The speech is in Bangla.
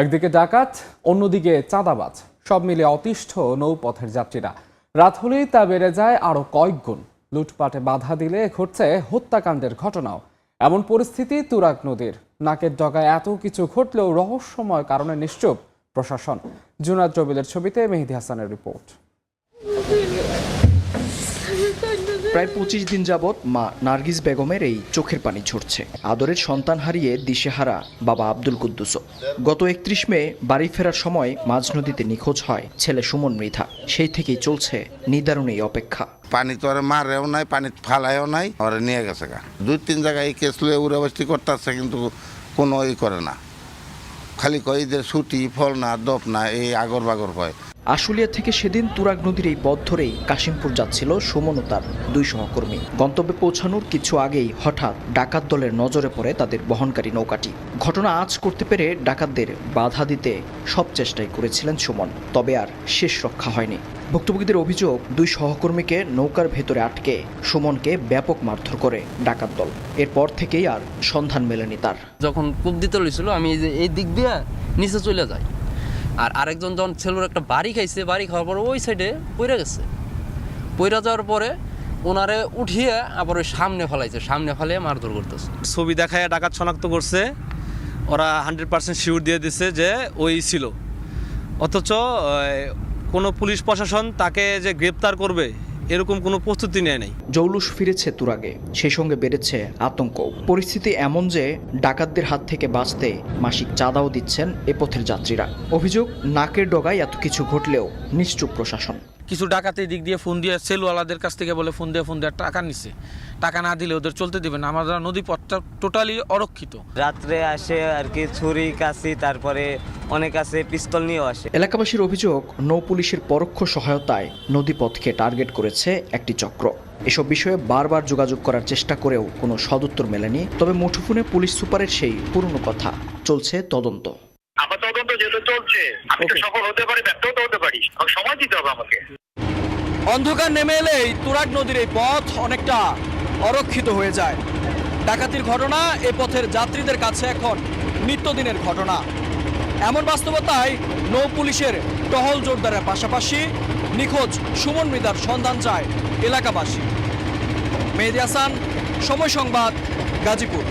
একদিকে ডাকাত, অন্যদিকে চাঁদাবাজ। সব মিলে অতিষ্ঠ নৌপথের যাত্রীরা। রাত হলেই তা বেড়ে যায় আরও কয়েক গুণ। লুটপাটে বাধা দিলে ঘটছে হত্যাকাণ্ডের ঘটনাও। এমন পরিস্থিতি তুরাগ নদীর। নাকের ডগায় এত কিছু ঘটলেও রহস্যময় কারণে নিশ্চুপ প্রশাসন। জুনাদ জবিলের ছবিতে মেহেদি হাসানের রিপোর্ট। প্রায় পঁচিশ দিন যাবৎ মা নার্গিস বেগমের এই চোখের পানি ঝরছে। আদরের সন্তান হারিয়ে দিশেহারা বাবা আব্দুল কুদ্দুসও গত একত্রিশ মে বাড়ি ফেরার সময় মাঝ নদীতে নিখোঁজ হয় ছেলে সুমন মৃধা। সেই থেকেই চলছে নিদারুণ এই অপেক্ষা। পানি তো আর মারেও নাই, পানি ফালায়ও নাই, ওরা নিয়ে গেছে গা। দুই তিন জায়গায় এই কেস লুয়ে উড়াবাস্তি করতেছে, কিন্তু কোনো ই করে না। খালি কয় যে ছুটি ফল না দপ না এই আগর বাগর কয় আশুলিয়া থেকে সেদিন তুরাগ নদীর এই পথ ধরেই কাশিমপুর যাচ্ছিল সুমন তার দুই সহকর্মী। গন্তব্যে পৌঁছানোর কিছু আগেই হঠাৎ ডাকাত দলের নজরে পড়ে তাদের বহনকারী নৌকাটি। ঘটনা আজ করতে পেরে ডাকাতদের বাধা দিতে সব চেষ্টাই করেছিলেন সুমন, তবে আর শেষ রক্ষা হয়নি। ভুক্তভোগীদের অভিযোগ, দুই সহকর্মীকে নৌকার ভেতরে আটকে সুমনকে ব্যাপক মারধর করে ডাকাত দল। এরপর থেকেই আর সন্ধান মেলেনি তার। যখন কূপ দিতে আমি এই দিক দিয়ে নিচে চলে যাই। আর আরেকজন যখন ছেলের একটা বাড়ি খাইছে, বাড়ি খাওয়ার পর ওই সাইডে পইরা গেছে। পইরা যাওয়ার পরে ওনারে উঠিয়ে আবার ওই সামনে ফেলাইছে, সামনে ফেলে মারধর করতেছে। ছবি দেখায় ডাকাত শনাক্ত করছে, ওরা হান্ড্রেড পার্সেন্ট শিউর দিয়ে দিছে যে ওই ছিল। অথচ কোনো পুলিশ প্রশাসন তাকে যে গ্রেপ্তার করবে এরকম কোনো প্রস্তুতি নেয় নাই। জৌলুস ফিরেছে তুরাগে, সেই সঙ্গে বেড়েছে আতঙ্ক। পরিস্থিতি এমন যে ডাকাতদের হাত থেকে বাঁচতে মাসিক চাঁদাও দিচ্ছেন এ পথের যাত্রীরা। অভিযোগ, নাকের ডগায় এত কিছু ঘটলেও নিশ্চুপ প্রশাসন। কিছু ডাকাতি দিক দিয়ে ফোন দিয়ে সেলওয়ালাদের কাছ থেকে বলে ফোন দিয়ে ফোন দিয়ে টাকা নিছে। টাকা না দিলে ওদের চলতে দেবে না। আমরা নদী পথটা টোটালি অরক্ষিত। রাত্রে আসে আর কি ছুরি কাশি তারপরে অনেক আছে পিস্তল নিয়েও আসে। এলাকাবাসীর অভিযোগ নৌ পুলিশের পরোক্ষ সহায়তায় নদীপথকে টার্গেট করেছে একটি চক্র। এসব বিষয়ে বারবার যোগাযোগ করার চেষ্টা করেও কোনো সদুত্তর মেলেনি তবে মুঠোফোনে পুলিশ সুপারের সেই পুরনো কথা। চলছে তদন্ত। আমার তদন্ত যেহেতু চলছে আমি তো সফল হতে পারি ব্যর্থ হতে পারি। সময় দিতে হবে আমাকে। অন্ধকার নেমে এলেই তুরাগ নদীর এই পথ অনেকটা অরক্ষিত হয়ে যায়। ডাকাতির ঘটনা, এ পথের যাত্রীদের কাছে এখন নিত্যদিনের ঘটনা। এমন বাস্তবতায় নৌ পুলিশের টহল জোরদারের পাশাপাশি নিখোঁজ সুমন মৃদার সন্ধান চায় এলাকাবাসী। মেহেদি হাসান, সময় সংবাদ, গাজীপুর।